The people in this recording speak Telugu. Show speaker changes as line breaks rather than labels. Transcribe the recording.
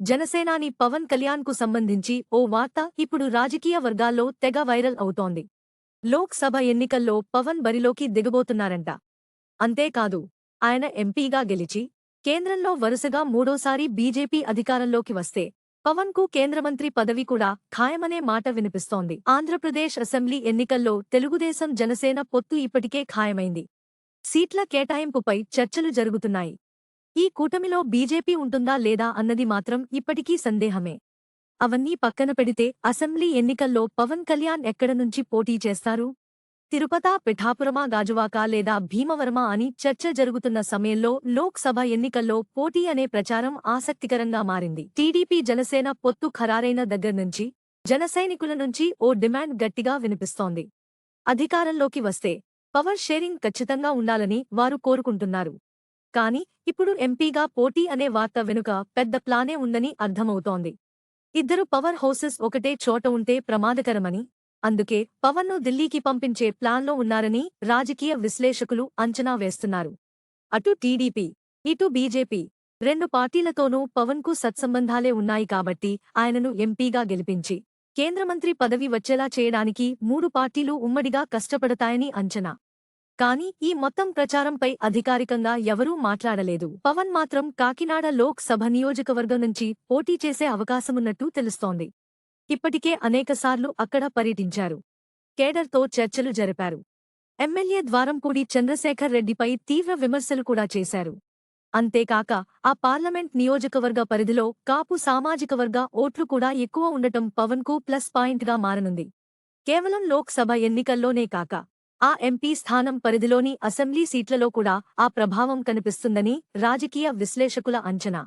జనసేనాని పవన్ కళ్యాణ్కు సంబంధించి ఓ వార్త ఇప్పుడు రాజకీయ వర్గాల్లో తెగ వైరల్ అవుతోంది. లోక్సభ ఎన్నికల్లో పవన్ బరిలోకి దిగబోతున్నారంట. అంతేకాదు ఆయన ఎంపీగా గెలిచి కేంద్రంలో వరుసగా మూడోసారి బీజేపీ అధికారంలోకి వస్తే పవన్కు కేంద్రమంత్రి పదవి కూడా ఖాయమనే మాట వినిపిస్తోంది. ఆంధ్రప్రదేశ్ అసెంబ్లీ ఎన్నికల్లో తెలుగుదేశం జనసేన పొత్తు ఇప్పటికే ఖాయమైంది. సీట్ల కేటాయింపుపై చర్చలు జరుగుతున్నాయి. ఈ కూటమిలో బీజేపీ ఉంటుందా లేదా అన్నది మాత్రం ఇప్పటికీ సందేహమే. అవన్నీ పక్కన పెడితే అసెంబ్లీ ఎన్నికల్లో పవన్ కళ్యాణ్ ఎక్కడ నుంచి పోటీ చేస్తారు? తిరుపత పిఠాపురమా గాజువాక లేదా భీమవర్మ అని చర్చ జరుగుతున్న సమయంలో లోక్సభ ఎన్నికల్లో పోటీ అనే ప్రచారం ఆసక్తికరంగా మారింది. టీడీపీ జనసేన పొత్తు ఖరారైన దగ్గర్నుంచి జనసైనికుల నుంచి ఓ డిమాండ్ గట్టిగా వినిపిస్తోంది. అధికారంలోకి వస్తే పవర్ షేరింగ్ ఖచ్చితంగా ఉండాలని వారు కోరుకుంటున్నారు. కాని ఇప్పుడు ఎంపీగా పోటీ అనే వార్త వెనుక పెద్ద ప్లానే ఉందని అర్థమవుతోంది. ఇద్దరు పవర్ హౌసెస్ ఒకటే చోట ఉంటే ప్రమాదకరమని అందుకే పవన్ను ఢిల్లీకి పంపించే ప్లాన్లో ఉన్నారని రాజకీయ విశ్లేషకులు అంచనా వేస్తున్నారు. అటు టీడీపీ ఇటు బీజేపీ రెండు పార్టీలతోనూ పవన్కు సత్సంబంధాలే ఉన్నాయి కాబట్టి ఆయనను ఎంపీగా గెలిపించి కేంద్రమంత్రి పదవి వచ్చేలా చేయడానికి మూడు పార్టీలు ఉమ్మడిగా కష్టపడతాయని అంచనా. కానీ ఈ మొత్తం ప్రచారంపై అధికారికంగా ఎవరూ మాట్లాడలేదు. పవన్ మాత్రం కాకినాడ లోక్ సభ నియోజకవర్గం నుంచి పోటీ చేసే అవకాశమున్నట్టు తెలుస్తోంది. ఇప్పటికే అనేకసార్లు అక్కడ పర్యటించారు. కేడర్తో చర్చలు జరిపారు. ఎమ్మెల్యే ద్వారంపూడి చంద్రశేఖర్ రెడ్డిపై తీవ్ర విమర్శలు కూడా చేశారు. అంతేకాక ఆ పార్లమెంట్ నియోజకవర్గ పరిధిలో కాపు సామాజిక వర్గ ఓట్లు కూడా ఎక్కువ ఉండటం పవన్కు ప్లస్ పాయింట్గా మారనుంది. కేవలం లోక్సభ ఎన్నికల్లోనే కాక ఆ ఎంపీ స్థానం పరిధిలోని అసెంబ్లీ సీట్లలో కూడా ఆ ప్రభావం కనిపిస్తుందని రాజకీయ విశ్లేషకుల అంచనా.